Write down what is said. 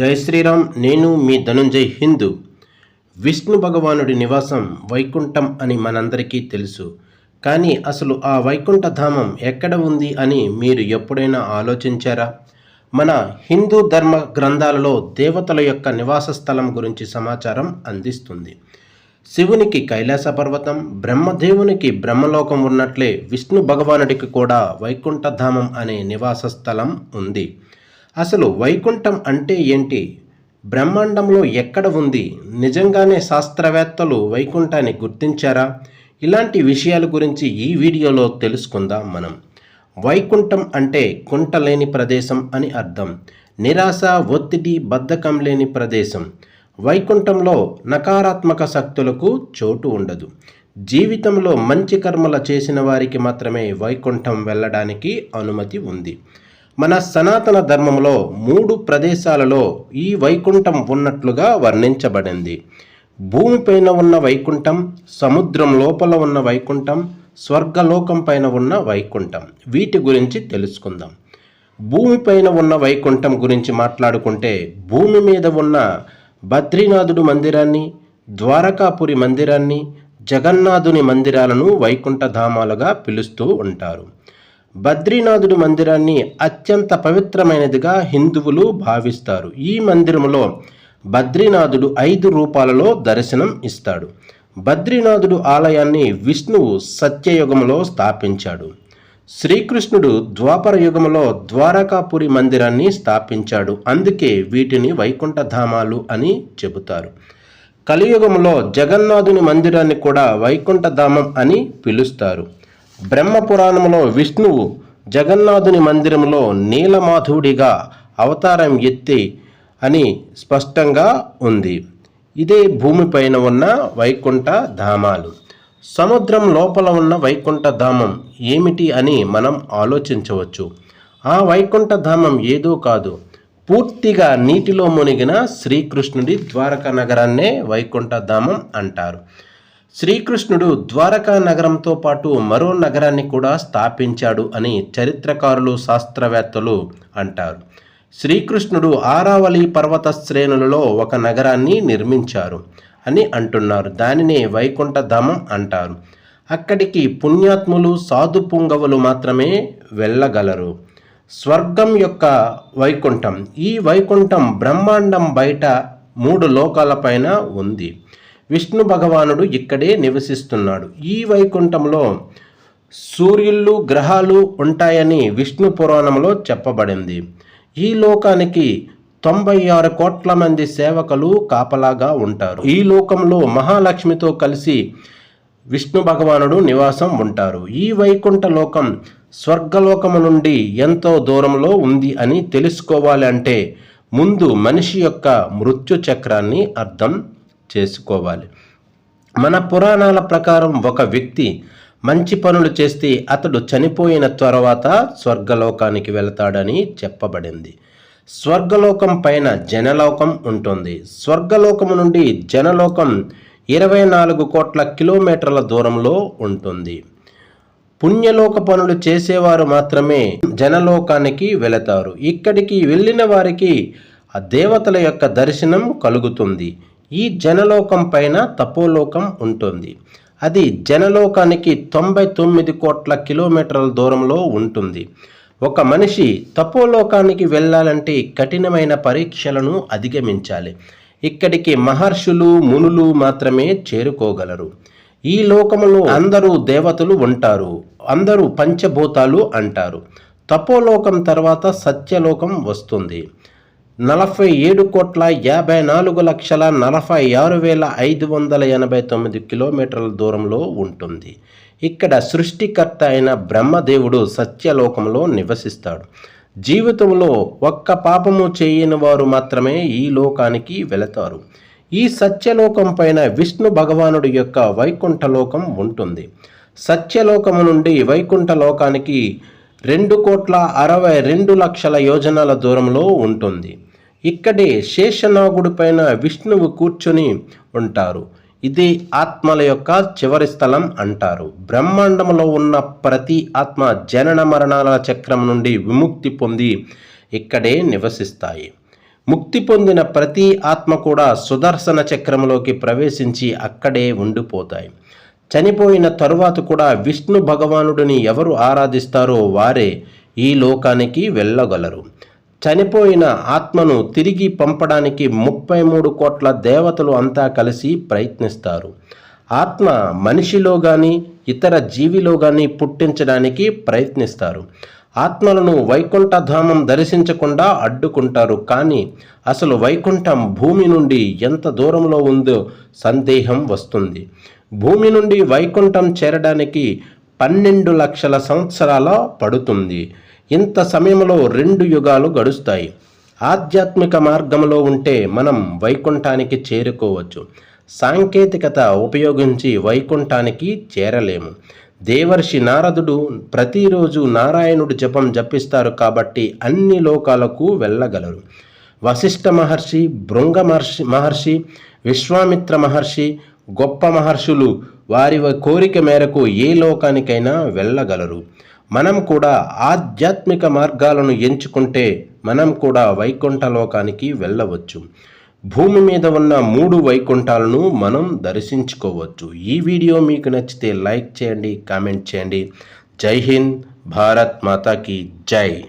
జై శ్రీరామ్ నేను మీ ధనుంజయ్ హిందూ. విష్ణు భగవానుడి నివాసం వైకుంఠం అని మనందరికీ తెలుసు. కానీ అసలు ఆ వైకుంఠ ధామం ఎక్కడ ఉంది అని మీరు ఎప్పుడైనా ఆలోచించారా? మన హిందూ ధర్మ గ్రంథాలలో దేవతల యొక్క నివాస స్థలం గురించి సమాచారం అందిస్తుంది. శివునికి కైలాస పర్వతం బ్రహ్మదేవునికి బ్రహ్మలోకం ఉన్నట్లే విష్ణు భగవానుడికి కూడా వైకుంఠధామం అనే నివాస స్థలం ఉంది. అసలు వైకుంఠం అంటే ఏంటి? బ్రహ్మాండంలో ఎక్కడ ఉంది? నిజంగానే శాస్త్రవేత్తలు వైకుంఠాన్ని గుర్తించారా? ఇలాంటి విషయాల గురించి ఈ వీడియోలో తెలుసుకుందాం మనం. వైకుంఠం అంటే కుంట లేని ప్రదేశం అని అర్థం. నిరాశ ఒత్తిడి బద్ధకం లేని ప్రదేశం. వైకుంఠంలో నకారాత్మక శక్తులకు చోటు ఉండదు. జీవితంలో మంచి కర్మల చేసిన వారికి మాత్రమే వైకుంఠం వెళ్ళడానికి అనుమతి ఉంది. మన సనాతన ధర్మంలో మూడు ప్రదేశాలలో ఈ వైకుంఠం ఉన్నట్లుగా వర్ణించబడింది. భూమిపైన ఉన్న వైకుంఠం సముద్రం లోపల ఉన్న వైకుంఠం స్వర్గలోకం పైన ఉన్న వైకుంఠం. వీటి గురించి తెలుసుకుందాం. భూమిపైన ఉన్న వైకుంఠం గురించి మాట్లాడుకుంటే భూమి మీద ఉన్న బద్రీనాథుడు మందిరాన్ని ద్వారకాపురి మందిరాన్ని జగన్నాథుని మందిరాలను వైకుంఠధామాలుగా పిలుస్తూ ఉంటారు. బద్రీనాథుడి మందిరాన్ని అత్యంత పవిత్రమైనదిగా హిందువులు భావిస్తారు. ఈ మందిరంలో బద్రీనాథుడు ఐదు రూపాలలో దర్శనం ఇస్తాడు. బద్రీనాథుడు ఆలయాన్ని విష్ణువు సత్యయుగంలో స్థాపించాడు. శ్రీకృష్ణుడు ద్వాపర యుగంలో ద్వారకాపురి మందిరాన్ని స్థాపించాడు. అందుకే వీటిని వైకుంఠధామాలు అని చెబుతారు. కలియుగంలో జగన్నాథుని మందిరాన్ని కూడా వైకుంఠధామం అని పిలుస్తారు. బ్రహ్మపురాణంలో విష్ణువు జగన్నాథుని మందిరంలో నీలమాధుడిగా అవతారం ఎత్తి అని స్పష్టంగా ఉంది. ఇదే భూమిపైన ఉన్న వైకుంఠ ధామాలు. సముద్రం లోపల ఉన్న వైకుంఠ ధామం ఏమిటి అని మనం ఆలోచించవచ్చు. ఆ వైకుంఠ ధామం ఏదో కాదు. పూర్తిగా నీటిలో మునిగిన శ్రీకృష్ణుడి ద్వారకా నగరాన్నే వైకుంఠ ధామం అంటారు. శ్రీకృష్ణుడు ద్వారకా నగరంతో పాటు మరో నగరాన్ని కూడా స్థాపించాడు అని చరిత్రకారులు శాస్త్రవేత్తలు అంటారు. శ్రీకృష్ణుడు ఆరావళి పర్వత శ్రేణులలో ఒక నగరాన్ని నిర్మించారు అని అంటున్నారు. దానినే వైకుంఠధామం అంటారు. అక్కడికి పుణ్యాత్ములు సాధు పుంగవులు మాత్రమే వెళ్ళగలరు. స్వర్గం యొక్క వైకుంఠం. ఈ వైకుంఠం బ్రహ్మాండం బయట మూడు లోకాలపైన ఉంది. విష్ణు భగవానుడు ఇక్కడే నివసిస్తున్నాడు. ఈ వైకుంఠంలో సూర్యుళ్ళు గ్రహాలు ఉంటాయని విష్ణు పురాణంలో చెప్పబడింది. ఈ లోకానికి తొంభై ఆరు కోట్ల మంది సేవకులు కాపలాగా ఉంటారు. ఈ లోకంలో మహాలక్ష్మితో కలిసి విష్ణు భగవానుడు నివాసం ఉంటారు. ఈ వైకుంఠ లోకం స్వర్గలోకము నుండి ఎంతో దూరంలో ఉంది అని తెలుసుకోవాలంటే ముందు మనిషి యొక్క మృత్యు చక్రాన్ని అర్థం చేసుకోవాలి. మన పురాణాల ప్రకారం ఒక వ్యక్తి మంచి పనులు చేస్తే అతడు చనిపోయిన తర్వాత స్వర్గలోకానికి వెళతాడని చెప్పబడింది. స్వర్గలోకం పైన జనలోకం ఉంటుంది. స్వర్గలోకం నుండి జనలోకం ఇరవై నాలుగు కోట్ల కిలోమీటర్ల దూరంలో ఉంటుంది. పుణ్యలోక పనులు చేసేవారు మాత్రమే జనలోకానికి వెళతారు. ఇక్కడికి వెళ్ళిన వారికి ఆ దేవతల యొక్క దర్శనం కలుగుతుంది. ఈ జనలోకం పైన తపోలోకం ఉంటుంది. అది జనలోకానికి తొంభై తొమ్మిది కోట్ల కిలోమీటర్ల దూరంలో ఉంటుంది. ఒక మనిషి తపోలోకానికి వెళ్ళాలంటే కఠినమైన పరీక్షలను అధిగమించాలి. ఇక్కడికి మహర్షులు మునులు మాత్రమే చేరుకోగలరు. ఈ లోకములో అందరూ దేవతలు ఉంటారు. అందరూ పంచభూతాలు అంటారు. తపోలోకం తర్వాత సత్యలోకం వస్తుంది. నలభై ఏడు కోట్ల యాభై నాలుగు లక్షల నలభై ఆరు వేల ఐదు వందల ఎనభై తొమ్మిది కిలోమీటర్ల దూరంలో ఉంటుంది. ఇక్కడ సృష్టికర్త అయిన బ్రహ్మదేవుడు సత్యలోకంలో నివసిస్తాడు. జీవితంలో ఒక్క పాపము చేయని వారు మాత్రమే ఈ లోకానికి వెళతారు. ఈ సత్యలోకం పైన విష్ణు భగవానుడి యొక్క వైకుంఠలోకం ఉంటుంది. సత్యలోకము నుండి వైకుంఠ లోకానికి రెండు కోట్ల అరవై రెండు లక్షల యోజనాల దూరంలో ఉంటుంది. ఇక్కడే శేషనాగుడి పైన విష్ణువు కూర్చొని ఉంటారు. ఇది ఆత్మల యొక్క చివరి స్థలం అంటారు. బ్రహ్మాండములో ఉన్న ప్రతి ఆత్మ జనన మరణాల చక్రం నుండి విముక్తి పొంది ఇక్కడే నివసిస్తాయి. ముక్తి పొందిన ప్రతి ఆత్మ కూడా సుదర్శన చక్రంలోకి ప్రవేశించి అక్కడే ఉండిపోతాయి. చనిపోయిన తరువాత కూడా విష్ణు భగవానుడిని ఎవరు ఆరాధిస్తారో వారే ఈ లోకానికి వెళ్ళగలరు. చనిపోయిన ఆత్మను తిరిగి పంపడానికి ముప్పై మూడు కోట్ల దేవతలు అంతా కలిసి ప్రయత్నిస్తారు. ఆత్మ మనిషిలో కానీ ఇతర జీవిలో కానీ పుట్టించడానికి ప్రయత్నిస్తారు. ఆత్మలను వైకుంఠధామం దర్శించకుండా అడ్డుకుంటారు. కానీ అసలు వైకుంఠం భూమి నుండి ఎంత దూరంలో ఉందో సందేహం వస్తుంది. భూమి నుండి వైకుంఠం చేరడానికి పన్నెండు లక్షల సంవత్సరాల పడుతుంది. ఇంత సమయంలో రెండు యుగాలు గడుస్తాయి. ఆధ్యాత్మిక మార్గంలో ఉంటే మనం వైకుంఠానికి చేరుకోవచ్చు. సాంకేతికత ఉపయోగించి వైకుంఠానికి చేరలేము. దేవర్షి నారదుడు ప్రతిరోజు నారాయణుడు జపం జపిస్తారు కాబట్టి అన్ని లోకాలకు వెళ్ళగలరు. వశిష్ఠ మహర్షి భృంగ మహర్షి మహర్షి విశ్వామిత్ర మహర్షి గొప్ప మహర్షులు వారి కోరిక మేరకు ఏ లోకానికైనా వెళ్ళగలరు. మనం కూడా ఆధ్యాత్మిక మార్గాలను ఎంచుకుంటే మనం కూడా వైకుంఠలోకానికి వెళ్ళవచ్చు. భూమి మీద ఉన్న మూడు వైకుంఠాలను మనం దర్శించుకోవచ్చు. ఈ వీడియో మీకు నచ్చితే లైక్ చేయండి కామెంట్ చేయండి. జై హింద్ భారత్ మాతాకి జై.